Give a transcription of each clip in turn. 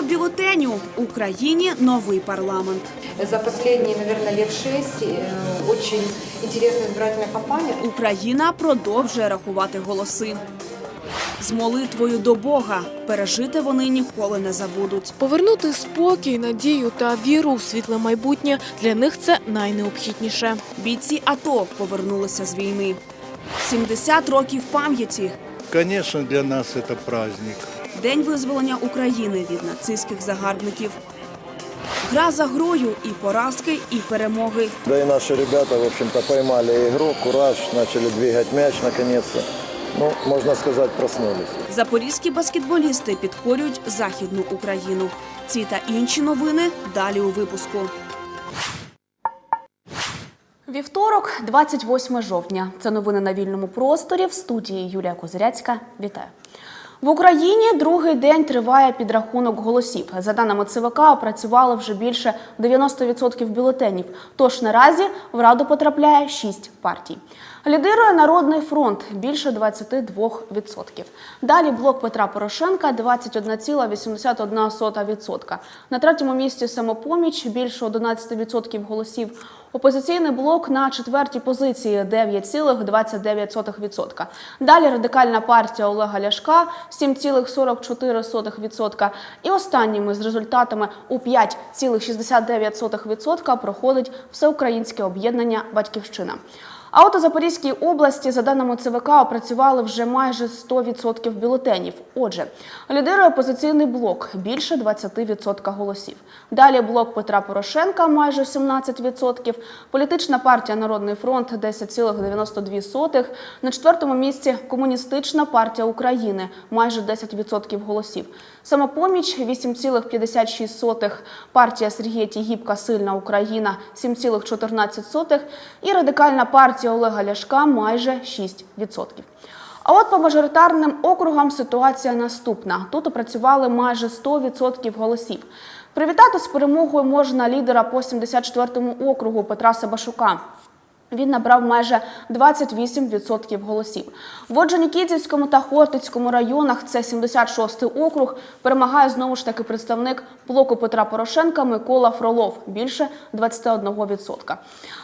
Щодо бюлетеню, Україні новий парламент. За последние, наверное, лет шесть э, очень интересная избирательная кампания. Україна продовжує рахувати голоси. З молитвою до Бога пережити вони ніколи не забудуть. Повернути спокій, надію та віру у світле майбутнє для них це найнеобхідніше. Бійці АТО повернулися з війни. 70 років пам'яті. Конечно, для нас это праздник. День визволення України від нацистських загарбників. Гра за грою і поразки, і перемоги. Да и наши ребята, в общем-то, поймали игру, кураж, начали двигать мяч наконец-то. Ну, можно сказать, проснулись. Запорізькі баскетболісти підкорюють західну Україну. Ці та інші новини далі у випуску. Вівторок, 28 жовтня. Це новини на вільному просторі. В студії Юлія Козиряцька. Вітаю. В Україні другий день триває підрахунок голосів. За даними ЦВК, опрацювали вже більше 90% бюлетенів. Тож наразі в раду потрапляє 6 партій. Лідирує Народний фронт більше 22%. Далі блок Петра Порошенка 21,81%. На третьому місці самопоміч більше 11% голосів. Опозиційний блок на четвертій позиції 9,29%. Далі радикальна партія Олега Ляшка 7,44%. І останніми з результатами у 5,69% проходить всеукраїнське об'єднання Батьківщина. А у Запорізькій області, за даними ЦВК, опрацювали вже майже 100% бюлетенів. Отже, лідирує опозиційний блок більше 20% голосів. Далі блок Петра Порошенка майже 17%. Політична партія Народний фронт 10,92%. На четвертому місці комуністична партія України майже 10% голосів. Самопоміч 8,56%. Партія Сергія Тігіпка Сильна Україна 7,14%. І радикальна партія Олега Ляшка майже 6%. А от по мажоритарним округам ситуація наступна. Тут опрацювали майже 100% голосів. Привітати з перемогою можна лідера по 74-му округу Петра Сабашука. Він набрав майже 28% голосів. В Оджонікідзівському та Хортицькому районах, це 76-й округ, перемагає знову ж таки представник блоку Петра Порошенка Микола Фролов – більше 21%.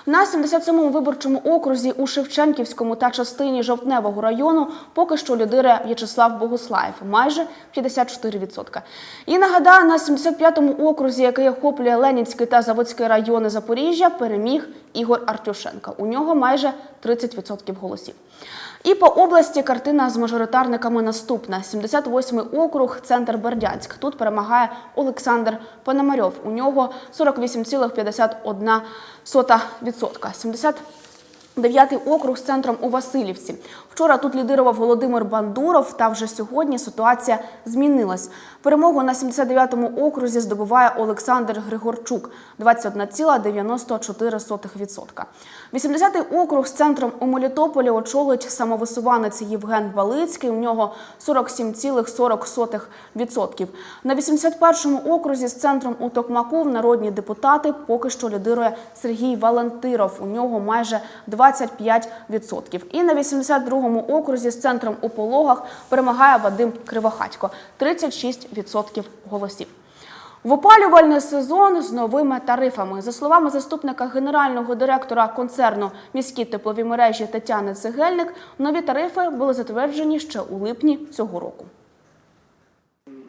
На 77-му виборчому окрузі у Шевченківському та частині Жовтневого району поки що лідирує В'ячеслав Богуслаєв – майже 54%. І нагадаю, на 75-му окрузі, який охоплює Ленінський та Заводський райони Запоріжжя, переміг Ігор Артюшенко. У нього майже 30% голосів. І по області картина з мажоритарниками наступна: 78-й округ, центр Бердянськ. Тут перемагає Олександр Пономарьов. У нього 48,51%. 70 Дев'ятий округ з центром у Васильівці. Вчора тут лідирував Володимир Бандуров, та вже сьогодні ситуація змінилась. Перемогу на 79-му окрузі здобуває Олександр Григорчук 21,94%. 80-й округ з центром у Мелітополі очолить самовисуванець Євген Балицький. У нього 47,40%. На 81-му окрузі з центром у Токмаку народні депутати поки що лідирує Сергій Валентиров. У нього майже 25%. І на 82-му окрузі з центром у Пологах перемагає Вадим Кривохатько 36% голосів. В опалювальний сезон з новими тарифами. За словами заступника генерального директора концерну міські теплові мережі Тетяни Цегельник, нові тарифи були затверджені ще у липні цього року.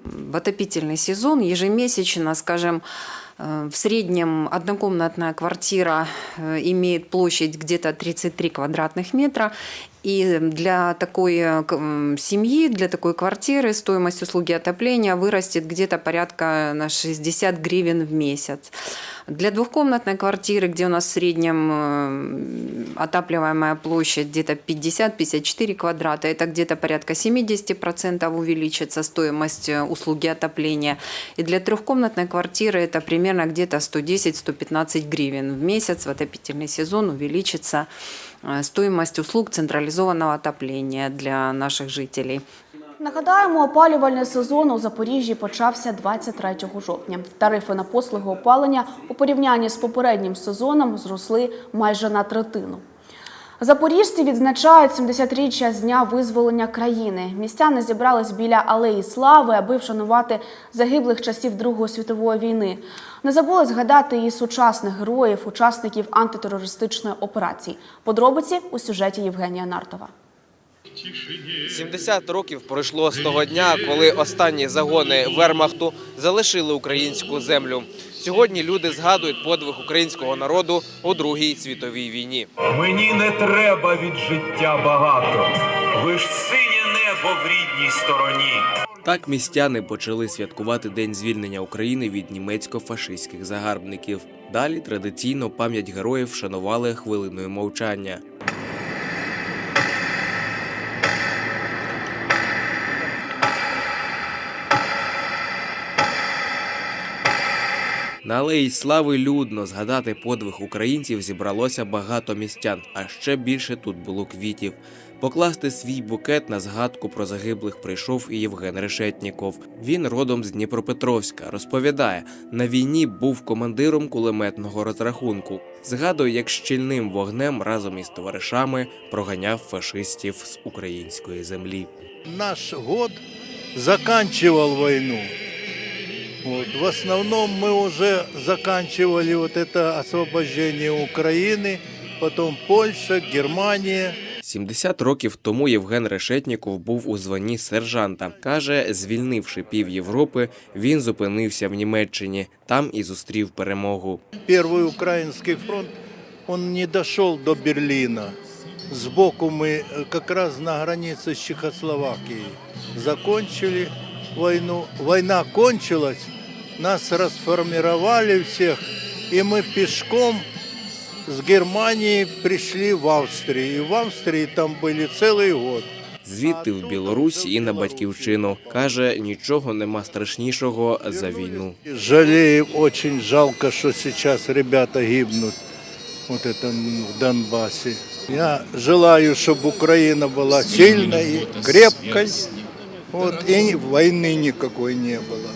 в отопительный сезон ежемесячно, скажем, э, в среднем однокомнатная квартира э, имеет площадь где-то 33 квадратных метра. И для такой э, семьи, для такой квартиры стоимость услуги отопления вырастет где-то порядка на 60 гривен в месяц. Для двухкомнатной квартиры, где у нас в среднем э, отапливаемая площадь где-то 50-54 квадрата, это где-то порядка 70% увеличится стоимость э, услуги отопления. И для трехкомнатной квартиры это примерно где-то 110-115 гривен в месяц в отопительный сезон увеличится э, стоимость услуг централизованного отопления для наших жителей. Нагадаємо, опалювальний сезон у Запоріжжі почався 23 жовтня. Тарифи на послуги опалення у порівнянні з попереднім сезоном зросли майже на третину. Запоріжці відзначають 70-річчя з дня визволення країни. Містяни зібрались біля алеї слави, аби вшанувати загиблих часів Другої світової війни. Не забули згадати і сучасних героїв, учасників антитерористичної операції. Подробиці у сюжеті Євгенія Нартова. 70 років пройшло з того дня, коли останні загони Вермахту залишили українську землю. Сьогодні люди згадують подвиг українського народу у Другій світовій війні. Мені не треба від життя багато. Ви ж синє небо в рідній стороні. Так містяни почали святкувати День звільнення України від німецько-фашистських загарбників. Далі традиційно пам'ять героїв вшанували хвилиною мовчання. На алеї слави людно згадати подвиг українців зібралося багато містян, а ще більше тут було квітів. Покласти свій букет на згадку про загиблих прийшов і Євген Решетніков. Він родом з Дніпропетровська. Розповідає, на війні був командиром кулеметного розрахунку. Згадує, як щільним вогнем разом із товаришами проганяв фашистів з української землі. Наш год заканчивал войну. Вот. В основном мы уже заканчивали вот это освобождение Украины, потом Польша, Германия. 70 років тому Євген Решетніков був у званні сержанта. Каже, звільнивши пів Європи, він зупинився в Німеччині. Там і зустрів перемогу. Первый украинский фронт, он не дошел до Берлина. Сбоку мы э, как раз на границе с Чехословакией закончили войну. Война кончилась, нас расформировали всех, и мы пешком с Германии пришли в Австрию. И в Австрии там были целый год. Звідти в Білорусь і на батьківщину. Каже, нічого нема страшнішого за війну. Жалею, очень жалко, что сейчас ребята гибнут вот это в Донбассе. Я желаю, чтобы Украина была сильной, и крепкой, вот, и войны никакой не было.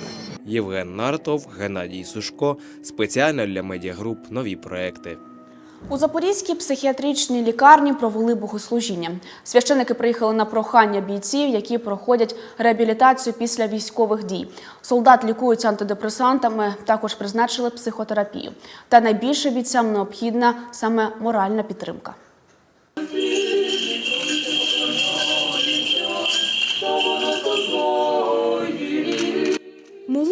Євген Нартов, Геннадій Сушко. Спеціально для медіагруп нові проекти. У Запорізькій психіатричній лікарні провели богослужіння. Священики приїхали на прохання бійців, які проходять реабілітацію після військових дій. Солдат лікують антидепресантами, також призначили психотерапію. Та найбільше бійцям необхідна саме моральна підтримка.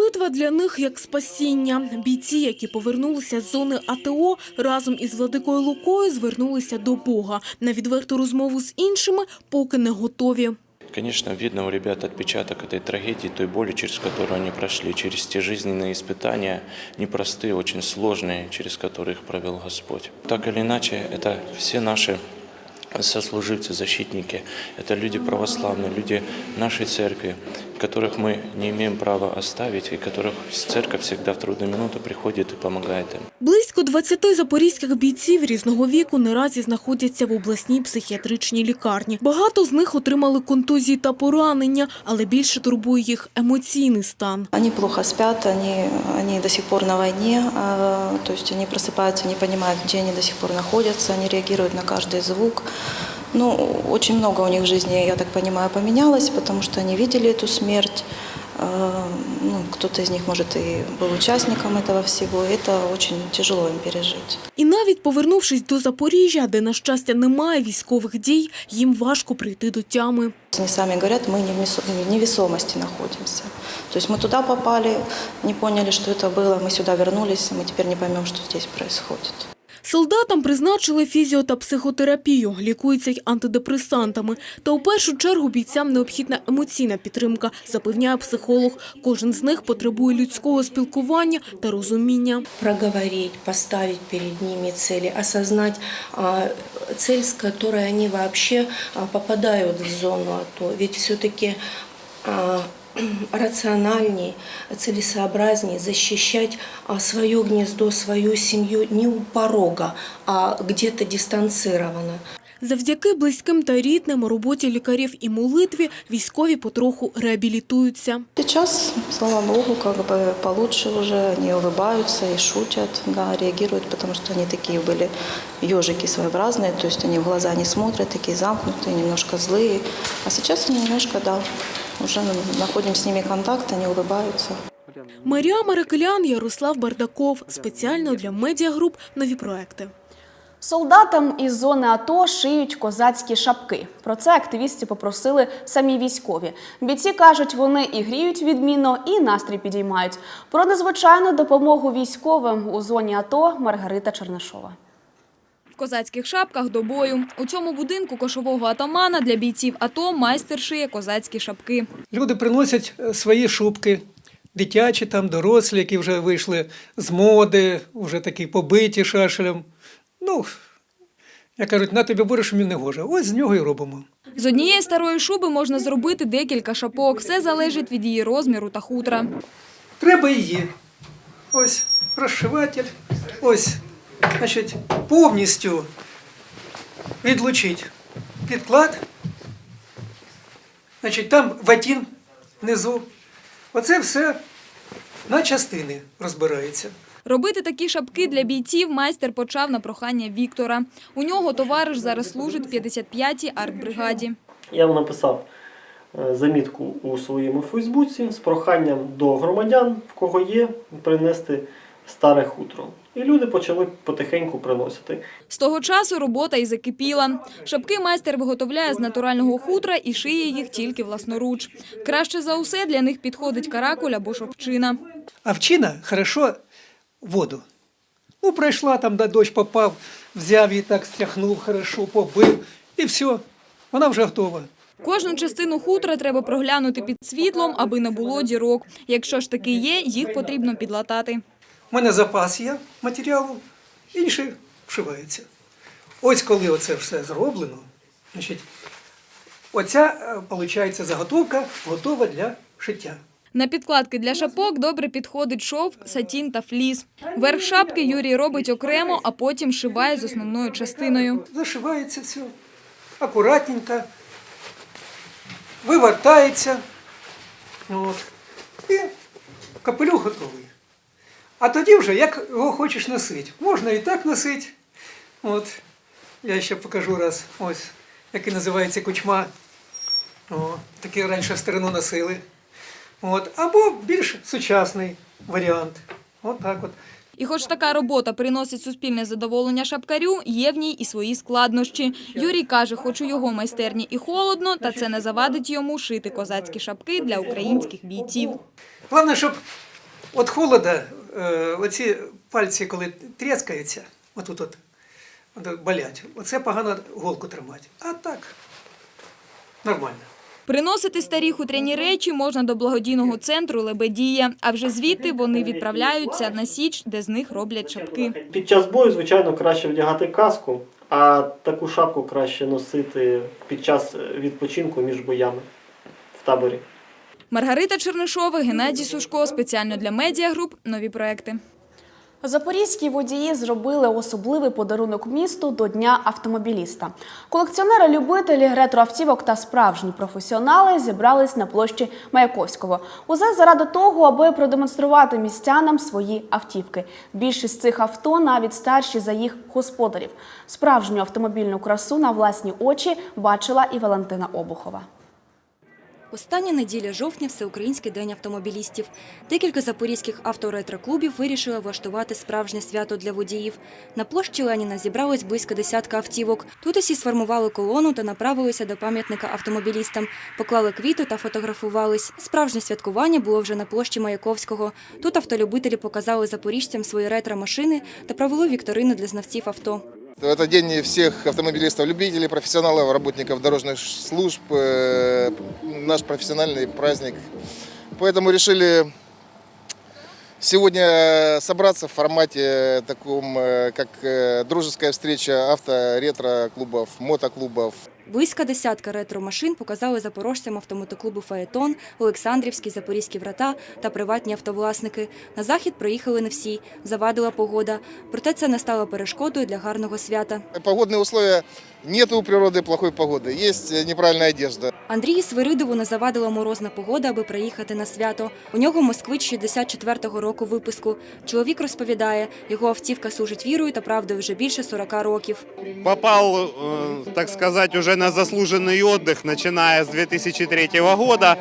Молитва для них як спасіння. Бійці, які повернулися з зони АТО, разом із владикою Лукою звернулися до Бога. На відверту розмову з іншими поки не готові. Конечно, видно у ребят отпечаток этой трагедии, той боли, через которую они прошли, через те жизненные испытания, непростые, очень сложные, через которые их провел Господь. Так или иначе, это все наши сослуживцы, защитники, это люди православные, люди нашей церкви, которых мы не имеем права оставить, и которых церковь всегда в трудную минуту приходит и помогает им. Близько 20 запорізьких бійців різного віку наразі знаходяться в обласній психіатричній лікарні. Багато з них отримали контузії та поранення, але більше турбує їх емоційний стан. Они плохо спят, они, они до сих пор на войне, а, то есть они просыпаются, не понимают, где они до сих пор находятся, они реагируют на каждый звук. Ну, очень много у них в жизни, я так понимаю, поменялось, потому что они видели эту смерть. А, Ну, кто-то из них, может, и был участником этого всего. Это очень тяжело им пережить. І навіть повернувшись до Запоріжжя, де, на щастя, немає військових дій, їм важко прийти до тями. Они сами говорят, мы не в несо- в невесомости находимся. То есть мы туда попали, не поняли, что это было, мы сюда вернулись, мы теперь не поймем, что здесь происходит. Солдатам призначили фізіо та психотерапію, лікуються й антидепресантами. Та у першу чергу бійцям необхідна емоційна підтримка, запевняє психолог. Кожен з них потребує людського спілкування та розуміння. проговорить, поставить перед ними цели, осознать а, цель, с которой они вообще а, в зону АТО. Ведь все-таки рациональнее, целесообразнее защищать а, свое гнездо, свою семью не у порога, а где-то дистанцированно. Завдяки близьким та рідним, роботі лікарів і молитві військові потроху реабілітуються. Сейчас, слава богу, как бы получше уже, они улыбаются и шутят, да, реагируют, потому что они такие были ежики своеобразные, то есть они в глаза не смотрят, такие замкнутые, немножко злые. А сейчас они немножко, да, уже находим с ними контакт, они улыбаются. Марія Маракелян, Ярослав Бардаков. Спеціально для медіагруп нові проекти. Солдатам із зони АТО шиють козацькі шапки. Про це активісти попросили самі військові. Бійці кажуть, вони і гріють відмінно, і настрій підіймають. Про незвичайну допомогу військовим у зоні АТО Маргарита Чернишова. Козацьких шапках до бою. У цьому будинку кошового атамана для бійців АТО майстер шиє козацькі шапки. Люди приносять е, свої шубки, дитячі, там, дорослі, які вже вийшли з моди, вже такі побиті шашелем. Ну, як кажуть, на тобі бориш, мені не гоже. Ось з нього і робимо. З однієї старої шуби можна зробити декілька шапок. Все залежить від її розміру та хутра. Треба її. Ось розшиватель. Ось, значить, повністю відлучити підклад. Значить, там ватін внизу. Оце все на частини розбирається. Робити такі шапки для бійців майстер почав на прохання Віктора. У нього товариш зараз служить в 55-й артбригаді. Я вам написав е, замітку у своєму Фейсбуці з проханням до громадян, в кого є, принести старе хутро. І люди почали потихеньку приносити. З того часу робота і закипіла. Шапки майстер виготовляє з натурального хутра і шиє їх тільки власноруч. Краще за усе для них підходить каракуль або шовчина. А вчина хорошо воду. Ну, пройшла там, да дощ попав, взяв її так, стряхнув хорошо, побив, і все, вона вже готова. Кожну частину хутра треба проглянути під світлом, аби не було дірок. Якщо ж таки є, їх потрібно підлатати. У мене запас є матеріалу, інший вшивається. Ось коли оце все зроблено, значить, оця, виходить, заготовка готова для шиття. На підкладки для шапок добре підходить шовк, сатін та фліс. Верх шапки Юрій робить окремо, а потім шиває з основною частиною. Зашивається все акуратненько, вивертається. От. І капелюх готовий. А тоді вже як його хочеш носити. Можна і так носити. От. Я ще покажу раз, ось, який називається кучма. О, такий раніше в старину носили. От. Або більш сучасний варіант. От так от. І хоч така робота приносить суспільне задоволення шапкарю, є в ній і свої складнощі. Юрій каже, хоч у його майстерні і холодно, та це не завадить йому шити козацькі шапки для українських бійців. Головне, щоб від холода оці пальці, коли тріскаються, отут от, от болять, оце погано голку тримати. А так, нормально. Приносити старі хутряні речі можна до благодійного центру Лебедія, а вже звідти вони відправляються на Січ, де з них роблять шапки. Під час бою, звичайно, краще вдягати каску, а таку шапку краще носити під час відпочинку між боями в таборі. Маргарита Чернишова, Геннадій Сушко. Спеціально для медіагруп. Нові проекти. Запорізькі водії зробили особливий подарунок місту до Дня автомобіліста. Колекціонери-любителі ретроавтівок та справжні професіонали зібрались на площі Маяковського. Усе заради того, аби продемонструвати містянам свої автівки. Більшість цих авто навіть старші за їх господарів. Справжню автомобільну красу на власні очі бачила і Валентина Обухова. Остання неділя жовтня – Всеукраїнський день автомобілістів. Декілька запорізьких авторетроклубів вирішили влаштувати справжнє свято для водіїв. На площі Леніна зібралось близько десятка автівок. Тут усі сформували колону та направилися до пам'ятника автомобілістам. Поклали квіти та фотографувались. Справжнє святкування було вже на площі Маяковського. Тут автолюбителі показали запоріжцям свої ретро-машини та провели вікторину для знавців авто. Это день всех автомобилистов-любителей, профессионалов, работников дорожных служб, э, наш профессиональный праздник. Поэтому решили сегодня собраться в формате таком, э, как э, дружеская встреча авто-ретро-клубов, мотоклубов. Близько десятка ретро-машин показали запорожцям автомотоклубу «Фаетон», Олександрівські, Запорізькі врата та приватні автовласники. На захід приїхали не всі, завадила погода. Проте це не стало перешкодою для гарного свята. Погодные условия нет у природы плохой погоды, есть э, неправильная одежда. Андрію Свиридову не завадила морозна погода, аби приїхати на свято. У нього москвич 64-го року випуску. Чоловік розповідає, його автівка служить вірою та правдою вже більше 40 років. попал, э, так сказать, уже на заслуженный отдых, начиная с 2003 года.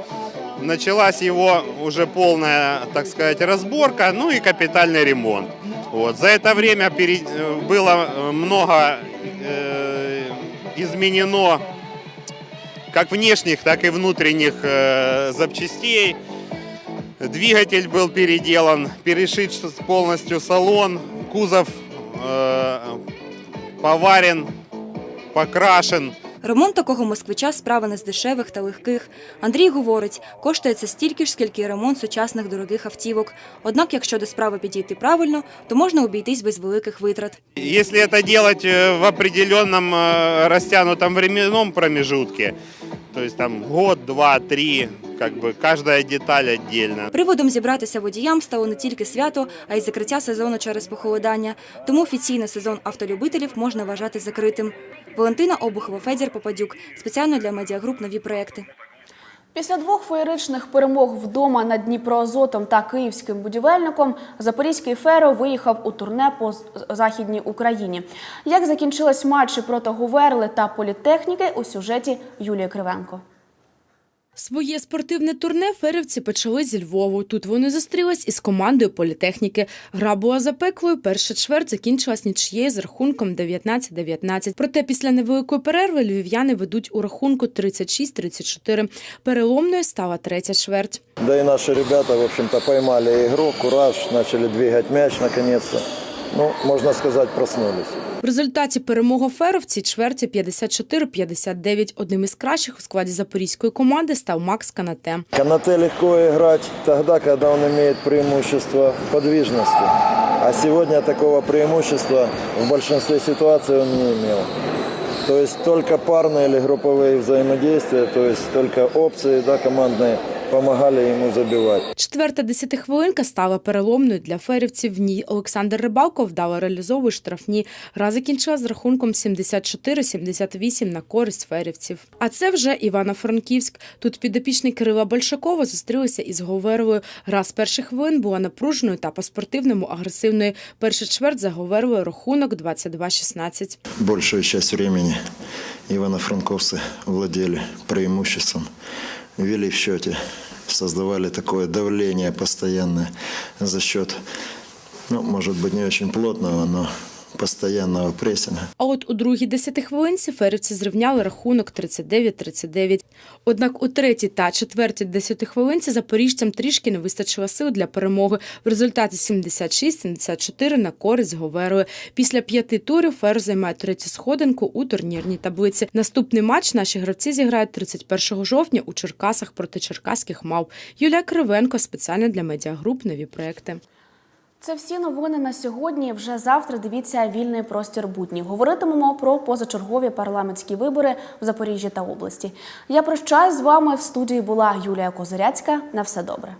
Началась его уже полная, так сказать, разборка, ну и капитальный ремонт. Вот. За это время э, было э, много э, изменено как внешних, так и внутренних э, запчастей. Двигатель был переделан, перешит полностью салон, кузов э, поварен, покрашен. Ремонт такого москвича справа не з дешевих та легких. Андрій говорить, коштує це стільки ж, скільки і ремонт сучасних дорогих автівок. Однак, якщо до справи підійти правильно, то можна обійтись без великих витрат. Если это делать э, в определенном э, растянутом временном промежутке, то есть там год, два, три, как бы каждая деталь отдельно. Приводом зібратися водіям стало не тільки свято, а й закриття сезону через похолодання. Тому офіційний сезон автолюбителів можна вважати закритим. Валентина Обухова, Федір Попадюк. Спеціально для медіагруп нові проекти. Після двох феєричних перемог вдома над Дніпроазотом та київським будівельником Запорізький феро виїхав у турне по західній Україні. Як закінчились матчі проти Говерли та політехніки у сюжеті Юлії Кривенко. Своє спортивне турне ферівці почали зі Львову. Тут вони зустрілись із командою політехніки. Гра була запеклою. Перша чверть закінчилась нічією з рахунком 19-19. Проте після невеликої перерви львів'яни ведуть у рахунку 36-34. Переломною стала третя чверть. Да и наши ребята, в общем-то, поймали игру, кураж, начали двигать мяч наконец-то. Ну, можно сказать, проснулись. В результаті перемога феру в цій чверті 54-59. Одним із кращих у складі запорізької команди став Макс Канате. Канате легко играть тогда, когда он имеет преимущество в подвижности. А сегодня такого преимущества в большинстве ситуаций он не имел. То есть только парные или групповые взаимодействия, то есть только опции да, командные помогали ему забивать. Четверта десятихвилинка стала переломною для ферівців. В ній Олександр Рибалко вдало реалізовує штрафні. Гра закінчилась з рахунком 74-78 на користь ферівців. А це вже Івано-Франківськ. Тут підопічний Кирила Большакова зустрілися із Говерлою. Гра з перших хвилин була напруженою та по-спортивному агресивною. Перша чверть за Говерлою рахунок 22-16. Большую часть времени ивано-франковцы владели преимуществом, вели в счете, создавали такое давление постоянное за счет, ну, может быть, не очень плотного, но постоянного прессинга. А от у другій десятихвилинці ферівці зрівняли рахунок 39-39. Однак у третій та четвертій десятихвилинці запоріжцям трішки не вистачило сил для перемоги. В результаті 76-74 на користь Говерою. Після п'яти турів фер займає третю сходинку у турнірній таблиці. Наступний матч наші гравці зіграють 31 жовтня у Черкасах проти черкаських мав. Юлія Кривенко спеціально для медіагруп нові проекти. Це всі новини на сьогодні. Вже завтра дивіться вільний простір будні. Говоритимемо про позачергові парламентські вибори в Запоріжжі та області. Я прощаюсь з вами. В студії була Юлія Козиряцька. На все добре.